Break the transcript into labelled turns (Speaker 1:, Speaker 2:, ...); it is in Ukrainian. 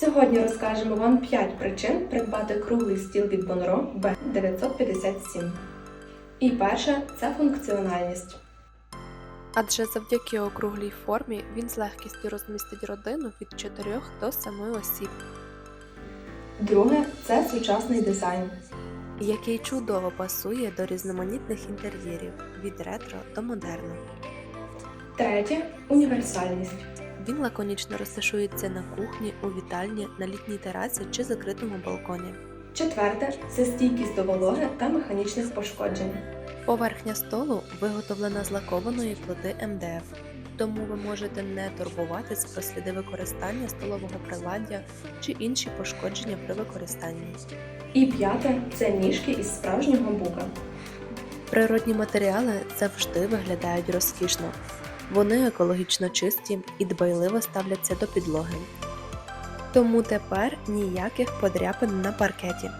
Speaker 1: Сьогодні розкажемо вам 5 причин придбати круглий стіл від Bonro B957. І перше це функціональність.
Speaker 2: Адже завдяки округлій формі він з легкістю розмістить родину від 4 до 7 осіб,
Speaker 1: Друге це сучасний дизайн.
Speaker 2: який чудово пасує до різноманітних інтер'єрів від ретро до модерну.
Speaker 1: Третє універсальність.
Speaker 2: Він лаконічно розташується на кухні, у вітальні, на літній терасі чи закритому балконі.
Speaker 1: Четверте це стійкість до вологи та механічних пошкоджень.
Speaker 2: Поверхня столу виготовлена з лакованої плити МДФ, тому ви можете не турбуватись про сліди використання столового приладдя чи інші пошкодження при використанні.
Speaker 1: І п'яте це ніжки із справжнього бука.
Speaker 2: Природні матеріали завжди виглядають розкішно. Вони екологічно чисті і дбайливо ставляться до підлоги. Тому тепер ніяких подряпин на паркеті.